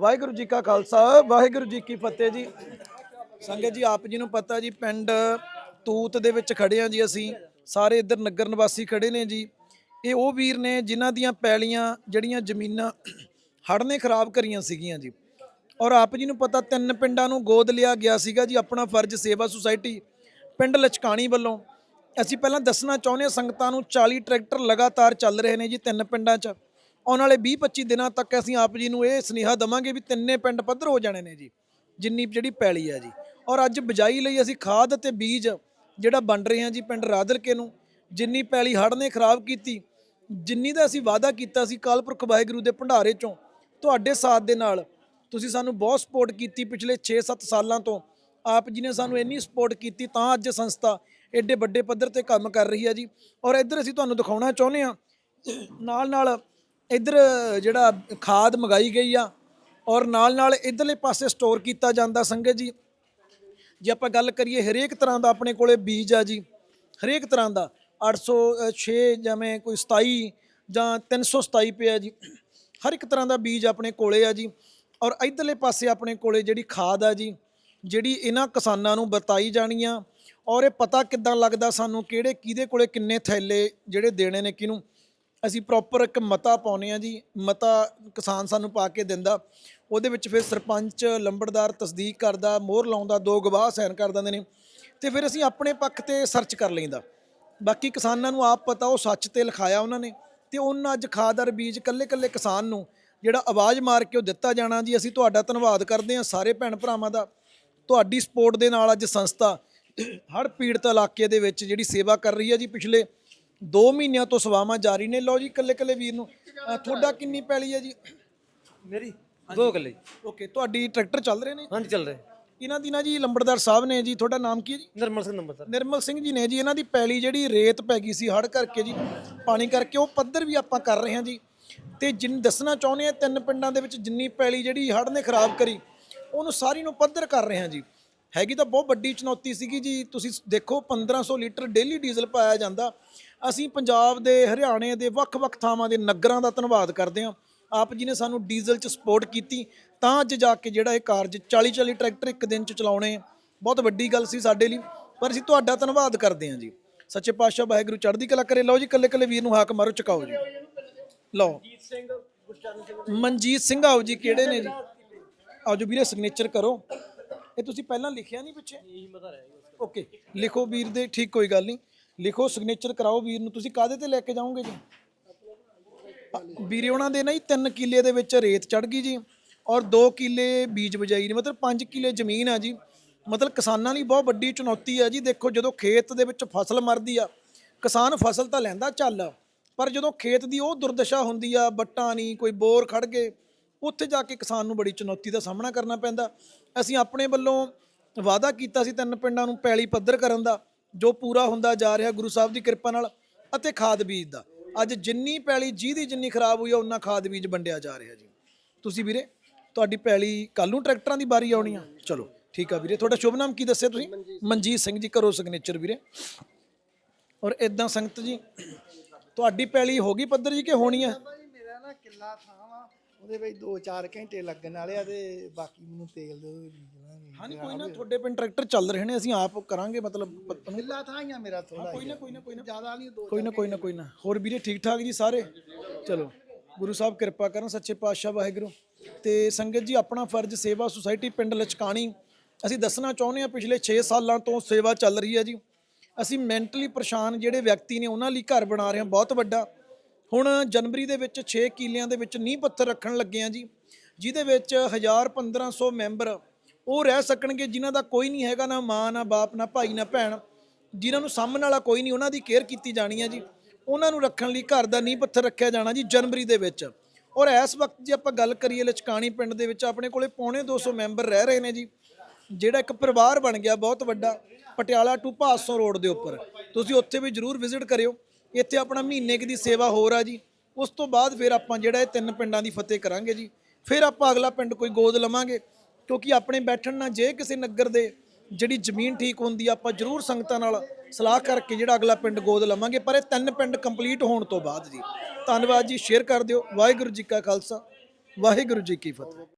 ਵਾਹਿਗੁਰੂ ਜੀ ਕਾ ਖਾਲਸਾ, ਵਾਹਿਗੁਰੂ ਜੀ ਕੀ ਫਤਿਹ ਜੀ। ਸੰਗਤ ਜੀ, ਆਪ ਜੀ ਨੂੰ ਪਤਾ ਜੀ, ਪਿੰਡ ਤੂਤ ਦੇ ਵਿੱਚ ਖੜੇ ਆ ਜੀ ਅਸੀਂ। ਸਾਰੇ ਇੱਧਰ ਨਗਰ ਨਿਵਾਸੀ ਖੜੇ ਨੇ ਜੀ। ਇਹ ਉਹ ਵੀਰ ਨੇ ਜਿਨ੍ਹਾਂ ਦੀਆਂ ਪੈਲੀਆਂ, ਜਿਹੜੀਆਂ ਜ਼ਮੀਨਾਂ ਹੜ੍ਹ ਨੇ ਖਰਾਬ ਕਰੀਆਂ ਸੀਗੀਆਂ ਜੀ। ਔਰ ਆਪ ਜੀ ਨੂੰ ਪਤਾ, ਤਿੰਨ ਪਿੰਡਾਂ ਨੂੰ ਗੋਦ ਲਿਆ ਗਿਆ ਸੀਗਾ ਜੀ, ਆਪਣਾ ਫਰਜ਼ ਸੇਵਾ ਸੁਸਾਇਟੀ ਪਿੰਡ ਲਚਕਾਣੀ ਵੱਲੋਂ। ਅਸੀਂ ਪਹਿਲਾਂ ਦੱਸਣਾ ਚਾਹੁੰਦੇ ਹਾਂ, ਸੰਗਤਾਂ ਨੂੰ 40 ਟਰੈਕਟਰ ਲਗਾਤਾਰ ਚੱਲ ਰਹੇ ਨੇ ਜੀ ਤਿੰਨ ਪਿੰਡਾਂ 'ਚ। ਆਉਣ ਵਾਲੇ 20-25 ਦਿਨਾਂ ਤੱਕ ਅਸੀਂ ਆਪ ਜੀ ਨੂੰ ਇਹ ਸੁਨੇਹਾ ਦਵਾਂਗੇ ਵੀ ਤਿੰਨੇ ਪਿੰਡ ਪੱਧਰ ਹੋ ਜਾਣੇ ਨੇ ਜੀ, ਜਿੰਨੀ ਜਿਹੜੀ ਪੈਲੀ ਆ ਜੀ। ਔਰ ਅੱਜ ਬਿਜਾਈ ਲਈ ਅਸੀਂ ਖਾਦ ਅਤੇ ਬੀਜ ਜਿਹੜਾ ਵੰਡ ਰਹੇ ਹਾਂ ਜੀ ਪਿੰਡ ਰਾਦਲਕੇ ਨੂੰ, ਜਿੰਨੀ ਪੈਲੀ ਹੜ੍ਹ ਨੇ ਖਰਾਬ ਕੀਤੀ, ਜਿੰਨੀ ਦਾ ਅਸੀਂ ਵਾਅਦਾ ਕੀਤਾ ਸੀ ਕਾਲਪੁਰਖ ਵਾਹਿਗੁਰੂ ਦੇ ਭੰਡਾਰੇ ਚੋਂ, ਤੁਹਾਡੇ ਸਾਥ ਦੇ ਨਾਲ ਤੁਸੀਂ ਸਾਨੂੰ ਬਹੁਤ ਸਪੋਰਟ ਕੀਤੀ ਪਿਛਲੇ 6-7 ਸਾਲਾਂ ਤੋਂ। ਆਪ ਜੀ ਨੇ ਸਾਨੂੰ ਇੰਨੀ ਸਪੋਰਟ ਕੀਤੀ ਤਾਂ ਅੱਜ ਸੰਸਥਾ ਐਡੇ ਵੱਡੇ ਪੱਧਰ ਤੇ ਕੰਮ ਕਰ ਰਹੀ ਹੈ ਜੀ। ਔਰ ਇੱਧਰ ਅਸੀਂ ਤੁਹਾਨੂੰ ਦਿਖਾਉਣਾ ਚਾਹੁੰਦੇ ਹਾਂ ਨਾਲ ਨਾਲ ਇੱਧਰ ਜਿਹੜਾ ਖਾਦ ਮੰਗਾਈ ਗਈ ਆ ਔਰ ਨਾਲ ਨਾਲ ਇਧਰਲੇ ਪਾਸੇ ਸਟੋਰ ਕੀਤਾ ਜਾਂਦਾ ਸੰਗਤ ਜੀ। ਜੇ ਆਪਾਂ ਗੱਲ ਕਰੀਏ ਹਰੇਕ ਤਰ੍ਹਾਂ ਦਾ ਆਪਣੇ ਕੋਲੇ ਬੀਜ ਆ ਜੀ। ਹਰੇਕ ਤਰ੍ਹਾਂ ਦਾ 806 ਜਿਵੇਂ ਕੋਈ 27 ਜਾਂ 327 ਪਿਆ ਜੀ। ਹਰ ਇੱਕ ਤਰ੍ਹਾਂ ਦਾ ਬੀਜ ਆਪਣੇ ਕੋਲੇ ਆ ਜੀ। ਔਰ ਇਧਰਲੇ ਪਾਸੇ ਆਪਣੇ ਕੋਲੇ ਜਿਹੜੀ ਖਾਦ ਆ ਜੀ, ਜਿਹੜੀ ਇਹਨਾਂ ਕਿਸਾਨਾਂ ਨੂੰ ਬਤਾਈ ਜਾਣੀ ਆ। ਔਰ ਇਹ ਪਤਾ ਕਿੱਦਾਂ ਲੱਗਦਾ ਸਾਨੂੰ, ਕਿਹੜੇ, ਕਿਹਦੇ ਕੋਲੇ ਕਿੰਨੇ ਥੈਲੇ ਜਿਹੜੇ ਦੇਣੇ ਨੇ, ਕਿਹਨੂੰ ਅਸੀਂ ਪ੍ਰੋਪਰ ਇੱਕ ਮਤਾ ਪਾਉਨੇ ਆ ਜੀ, ਮਤਾ ਕਿਸਾਨ ਸਾਨੂੰ ਪਾ ਕੇ ਦਿੰਦਾ। ਉਹਦੇ ਵਿੱਚ ਫਿਰ ਸਰਪੰਚ ਲੰਬੜਦਾਰ ਤਸਦੀਕ ਕਰਦਾ, ਮੋਹਰ ਲਾਉਂਦਾ, ਦੋ ਗਵਾਹ ਸਾਈਨ ਕਰ ਦਿੰਦੇ ਨੇ ਤੇ ਫਿਰ ਅਸੀਂ ਆਪਣੇ ਪੱਖ ਤੇ ਸਰਚ ਕਰ ਲੈਂਦਾ ਬਾਕੀ ਕਿਸਾਨਾਂ ਨੂੰ ਆਪ ਪਤਾ, ਉਹ ਸੱਚ ਤੇ ਲਿਖਾਇਆ ਉਹਨਾਂ ਨੇ ਤੇ ਉਹਨਾਂ ਅੱਜ ਖਾਦਰ ਬੀਜ ਕੱਲੇ ਕੱਲੇ ਕਿਸਾਨ ਨੂੰ ਜਿਹੜਾ ਆਵਾਜ਼ ਮਾਰ ਕੇ ਉਹ ਦਿੱਤਾ ਜਾਣਾ ਜੀ। ਅਸੀਂ ਤੁਹਾਡਾ ਧੰਨਵਾਦ ਕਰਦੇ ਹਾਂ ਸਾਰੇ ਭੈਣ ਭਰਾਵਾਂ ਦਾ। ਤੁਹਾਡੀ ਸਪੋਰਟ ਦੇ ਨਾਲ ਅੱਜ ਸੰਸਥਾ ਹਰ ਪੀੜਤ ਇਲਾਕੇ ਦੇ ਵਿੱਚ ਜਿਹੜੀ ਸੇਵਾ ਕਰ ਰਹੀ ਹੈ ਜੀ ਪਿਛਲੇ 2 ਮਹੀਨਿਆਂ ਤੋਂ ਸੇਵਾਵਾਂ ਜਾਰੀ ਨੇ। ਲਓ ਜੀ ਕੱਲੇ ਕੱਲੇ ਵੀਰ ਨੂੰ। ਤੁਹਾਡਾ ਕਿੰਨੀ ਪੈਲੀ ਹੈ ਜੀ? ਮੇਰੀ? ਦੋ ਕਿੱਲੇ ਓਕੇ ਤੁਹਾਡੀ ਟਰੈਕਟਰ ਚੱਲ ਰਹੇ ਨੇ? ਹਾਂਜੀ ਚੱਲ ਰਹੇ। ਇਹਨਾਂ ਦੀ ਨਾ ਜੀ ਲੰਬੜਦਾਰ ਸਾਹਿਬ ਨੇ ਜੀ ਤੁਹਾਡਾ ਨਾਮ ਕੀ ਹੈ ਜੀ? ਨਿਰਮਲ ਸਿੰਘ ਨੰਬਰ ਸਰ ਨਿਰਮਲ ਸਿੰਘ ਜੀ ਨੇ ਜੀ ਇਹਨਾਂ ਦੀ ਪੈਲੀ ਜਿਹੜੀ ਰੇਤ ਪੈ ਗਈ ਸੀ ਹੜ ਕਰਕੇ ਜੀ ਪਾਣੀ ਕਰਕੇ ਉਹ ਪੱਧਰ ਵੀ ਆਪਾਂ ਕਰ ਰਹੇ ਹਾਂ ਜੀ। ਤੇ ਜਿੰਨ ਦੱਸਣਾ ਚਾਹੁੰਦੇ ਆ ਤਿੰਨ ਪਿੰਡਾਂ ਦੇ ਵਿੱਚ ਜਿੰਨੀ ਪੈਲੀ ਜਿਹੜੀ ਹੜ ਨੇ ਖਰਾਬ ਕਰੀ ਉਹਨੂੰ ਸਾਰੀ ਨੂੰ ਪੱਧਰ ਕਰ ਰਹੇ ਹਾਂ ਜੀ। ਹੈਗੀ ਤਾਂ ਬਹੁਤ ਵੱਡੀ ਚੁਣੌਤੀ ਸੀਗੀ ਜੀ ਤੁਸੀਂ ਦੇਖੋ 1500 ਲੀਟਰ ਡੇਲੀ ਡੀਜ਼ਲ ਪਾਇਆ ਜਾਂਦਾ। ਅਸੀਂ ਪੰਜਾਬ ਦੇ ਹਰਿਆਣੇ ਦੇ ਵੱਖ-ਵੱਖ ਥਾਵਾਂ ਦੇ ਨਗਰਾਂ ਦਾ ਧੰਨਵਾਦ ਕਰਦੇ ਹਾਂ। ਆਪ ਜੀ ਨੇ ਸਾਨੂੰ ਡੀਜ਼ਲ 'ਚ ਸਪੋਰਟ ਕੀਤੀ ਤਾਂ ਅੱਜ ਜਾ ਕੇ ਜਿਹੜਾ ਇਹ ਕਾਰਜ 40-40 ਟਰੈਕਟਰ ਇੱਕ ਦਿਨ 'ਚ ਚਲਾਉਣੇ ਬਹੁਤ ਵੱਡੀ ਗੱਲ ਸੀ ਸਾਡੇ ਲਈ ਪਰ ਅਸੀਂ ਤੁਹਾਡਾ ਧੰਨਵਾਦ ਕਰਦੇ ਹਾਂ ਜੀ। ਸੱਚੇ ਪਾਤਸ਼ਾਹ ਵਾਹਿਗੁਰੂ ਚੜ੍ਹਦੀ ਕਲਾ ਕਰੇ। ਲਓ ਜੀ ਕੱਲੇ ਕੱਲੇ ਵੀਰ ਨੂੰ ਹਾਕ ਮਾਰੋ ਚੁਕਾਓ ਜੀ। ਲਓ। ਮਨਜੀਤ ਸਿੰਘ ਆਓ ਜੀ ਕਿਹੜੇ ਨੇ ਜੀ? ਆਓ ਜੋ ਵੀਰੇ ਸਿਗਨੇਚਰ ਕਰੋ। ਇਹ ਤੁਸੀਂ ਪਹਿਲਾਂ ਲਿਖਿਆ ਨਹੀਂ ਪਿੱਛੇ? ਓਕੇ ਲਿਖੋ ਵੀਰ ਦੇ ਠੀਕ ਕੋਈ ਗੱਲ ਨਹੀਂ। ਲਿਖੋ ਸਿਗਨੇਚਰ ਕਰਾਓ ਵੀਰ ਨੂੰ। ਤੁਸੀਂ ਕਾਦੇ ਤੇ ਲੈ ਕੇ ਜਾਓਗੇ ਜੀ? ਵੀਰੇ, ਉਹਨਾਂ ਦੇ ਨਾ ਜੀ 3 ਕਿੱਲੇ ਦੇ ਵਿੱਚ ਰੇਤ ਚੜ ਗਈ ਜੀ ਔਰ 2 ਕਿੱਲੇ ਬੀਜ ਬਜਾਈ ਨੇ, ਮਤਲਬ 5 ਕਿੱਲੇ ਜ਼ਮੀਨ ਆ ਜੀ। ਮਤਲਬ ਕਿਸਾਨਾਂ ਲਈ ਬਹੁਤ ਵੱਡੀ ਚੁਣੌਤੀ ਆ ਜੀ। ਦੇਖੋ, ਜਦੋਂ ਖੇਤ ਦੇ ਵਿੱਚ ਫਸਲ ਮਰਦੀ ਆ, ਕਿਸਾਨ ਫਸਲ ਤਾਂ ਲੈਂਦਾ ਚੱਲ, ਪਰ ਜਦੋਂ ਖੇਤ ਦੀ ਉਹ ਦੁਰਦਸ਼ਾ ਹੁੰਦੀ ਆ ਬੱਟਾਂ ਨਹੀਂ ਕੋਈ ਬੋਰ ਖੜ ਗਏ, ਉੱਥੇ ਜਾ ਕੇ ਕਿਸਾਨ ਨੂੰ ਬੜੀ ਚੁਣੌਤੀ ਦਾ ਸਾਹਮਣਾ ਕਰਨਾ ਪੈਂਦਾ। ਅਸੀਂ ਆਪਣੇ ਵੱਲੋਂ ਵਾਅਦਾ ਕੀਤਾ ਸੀ ਤਿੰਨ ਪਿੰਡਾਂ ਨੂੰ ਪੈਲੀ ਪੱਧਰ ਕਰਨ ਦਾ। ਜੋ ਪੂਰਾ ਹੁੰਦਾ ਜਾ ਰਿਹਾ ਗੁਰੂ ਸਾਹਿਬ ਦੀ ਕਿਰਪਾ ਨਾਲ ਅਤੇ ਖਾਦ ਬੀਜ ਦਾ। ਅੱਜ ਜਿੰਨੀ ਪੈਲੀ ਜਿਹਦੀ ਜਿੰਨੀ ਖਰਾਬ ਹੋਈ ਆ ਉਹਨਾਂ ਖਾਦ ਬੀਜ ਵੰਡਿਆ ਜਾ ਰਿਹਾ ਜੀ। ਤੁਸੀਂ ਵੀਰੇ, ਤੁਹਾਡੀ ਪੈਲੀ ਕੱਲ ਨੂੰ ਟਰੈਕਟਰਾਂ ਦੀ ਵਾਰੀ ਆਉਣੀ ਆ। ਚਲੋ, ਠੀਕ ਆ ਵੀਰੇ। ਤੁਹਾਡਾ ਸ਼ੁਭ ਨਾਮ ਕੀ ਦੱਸਿਆ ਤੁਸੀਂ? ਮਨਜੀਤ ਸਿੰਘ ਜੀ ਕਰੋ ਸਿਗਨੇਚਰ ਵੀਰੇ। ਔਰ ਇਦਾਂ ਸੰਗਤ ਜੀ, ਤੁਹਾਡੀ ਪੈਲੀ ਹੋ ਗਈ ਪੱਧਰ ਜੀ ਕਿ ਹੋਣੀ ਆ? ਮੇਰਾ ਨਾ ਕਿੱਲਾ ਥਾਂ ਉਹਦੇ ਵਿੱਚ 2-4 ਘੰਟੇ ਲੱਗਣ ਵਾਲੇ ਆ ਤੇ ਬਾਕੀ ਮੈਨੂੰ ਤੇਲ ਦੇ ਦਿਓ ਬੀਜਣਾ ਹਾਂਜੀ ਕੋਈ ਨਾ ਤੁਹਾਡੇ ਪਿੰਡ ਟਰੈਕਟਰ ਚੱਲ ਰਹੇ ਨੇ ਅਸੀਂ ਆਪ ਕਰਾਂਗੇ ਮਤਲਬ ਪੱਤ ਕਿੱਲਾ ਥਾਂ ਹੀ ਆ ਮੇਰਾ ਥੋੜਾ ਕੋਈ ਨਾ ਕੋਈ ਨਾ ਕੋਈ ਨਾ। ਜ਼ਿਆਦਾ ਨਹੀਂ ਦੋ ਕੋਈ ਨਾ ਕੋਈ ਨਾ ਕੋਈ ਨਾ। ਹੋਰ ਵੀਰੇ ਠੀਕ ਠਾਕ ਜੀ ਸਾਰੇ? ਚਲੋ ਗੁਰੂ ਸਾਹਿਬ ਕਿਰਪਾ ਕਰਨ ਸੱਚੇ ਪਾਤਸ਼ਾਹ ਵਾਹਿਗੁਰੂ। ਤੇ ਸੰਗਤ ਜੀ ਆਪਣਾ ਫਰਜ਼ ਸੇਵਾ ਸੁਸਾਇਟੀ ਪਿੰਡ ਲਚਕਾਣੀ। ਅਸੀਂ ਦੱਸਣਾ ਚਾਹੁੰਦੇ ਹਾਂ ਪਿਛਲੇ 6 ਸਾਲਾਂ ਤੋਂ ਸੇਵਾ ਚੱਲ ਰਹੀ ਹੈ ਜੀ। ਅਸੀਂ ਮੈਂਟਲੀ ਪਰੇਸ਼ਾਨ ਜਿਹੜੇ ਵਿਅਕਤੀ ਨੇ ਉਹਨਾਂ ਲਈ ਘਰ ਬਣਾ ਰਹੇ ਹਾਂ ਬਹੁਤ ਵੱਡਾ। ਹੁਣ ਜਨਵਰੀ ਦੇ ਵਿੱਚ 6 ਕਿਲਿਆਂ ਦੇ ਵਿੱਚ ਨੀਂਹ ਪੱਥਰ ਰੱਖਣ ਲੱਗੇ ਆ ਜੀ, ਜਿਹਦੇ ਵਿੱਚ 1000 1500 ਮੈਂਬਰ ਉਹ ਰਹਿ ਸਕਣਗੇ, ਜਿਨ੍ਹਾਂ ਦਾ ਕੋਈ ਨਹੀਂ ਹੈਗਾ ਨਾ ਮਾਂ, ਨਾ ਬਾਪ, ਨਾ ਭਾਈ, ਨਾ ਭੈਣ, ਜਿਨ੍ਹਾਂ ਨੂੰ ਸਾਹਮਣ ਵਾਲਾ ਕੋਈ ਨਹੀਂ, ਉਹਨਾਂ ਦੀ ਕੇਅਰ ਕੀਤੀ ਜਾਣੀ ਹੈ ਜੀ। ਉਹਨਾਂ ਨੂੰ ਰੱਖਣ ਲਈ ਘਰ ਦਾ ਨੀਂਹ ਪੱਥਰ ਰੱਖਿਆ ਜਾਣਾ ਜੀ ਜਨਵਰੀ ਦੇ ਵਿੱਚ। ਔਰ ਇਸ ਵਕਤ ਜੇ ਆਪਾਂ ਗੱਲ ਕਰੀਏ ਲਚਕਾਣੀ ਪਿੰਡ ਦੇ ਵਿੱਚ, ਆਪਣੇ ਕੋਲੇ ਪੌਣੇ 200 ਮੈਂਬਰ ਰਹਿ ਰਹੇ ਨੇ ਜੀ। ਜਿਹੜਾ ਇੱਕ ਪਰਿਵਾਰ ਬਣ ਗਿਆ ਬਹੁਤ ਵੱਡਾ, ਪਟਿਆਲਾ ਟੂ ਭਾਸੋਂ ਰੋਡ ਦੇ ਉੱਪਰ। ਤੁਸੀਂ ਉੱਥੇ ਵੀ ਜਰੂਰ ਵਿਜ਼ਿਟ ਕਰਿਓ। ਇੱਥੇ ਆਪਣਾ ਮਹੀਨੇ ਕੁ ਦੀ ਸੇਵਾ ਹੋਰ ਆ ਜੀ। ਉਸ ਤੋਂ ਬਾਅਦ ਫਿਰ ਆਪਾਂ ਜਿਹੜਾ ਇਹ ਤਿੰਨ ਪਿੰਡਾਂ ਦੀ ਫਤਿਹ ਕਰਾਂਗੇ ਜੀ। ਫਿਰ ਆਪਾਂ ਅਗਲਾ ਪਿੰਡ ਕੋਈ ਗੋਦ ਲਵਾਂਗੇ, ਕਿਉਂਕਿ ਆਪਣੇ ਬੈਠਣ ਨਾਲ ਜੇ ਕਿਸੇ ਨਗਰ ਦੇ ਜਿਹੜੀ ਜ਼ਮੀਨ ਠੀਕ ਹੁੰਦੀ ਆ, ਆਪਾਂ ਜਰੂਰ ਸੰਗਤਾਂ ਨਾਲ ਸਲਾਹ ਕਰਕੇ ਜਿਹੜਾ ਅਗਲਾ ਪਿੰਡ ਗੋਦ ਲਵਾਂਗੇ। ਪਰ ਇਹ ਤਿੰਨ ਪਿੰਡ ਕੰਪਲੀਟ ਹੋਣ ਤੋਂ ਬਾਅਦ ਜੀ। ਧੰਨਵਾਦ ਜੀ, ਸ਼ੇਅਰ ਕਰ ਦਿਓ। ਵਾਹਿਗੁਰੂ ਜੀ ਕਾ ਖਾਲਸਾ, ਵਾਹਿਗੁਰੂ ਜੀ ਕੀ ਫਤਿਹ।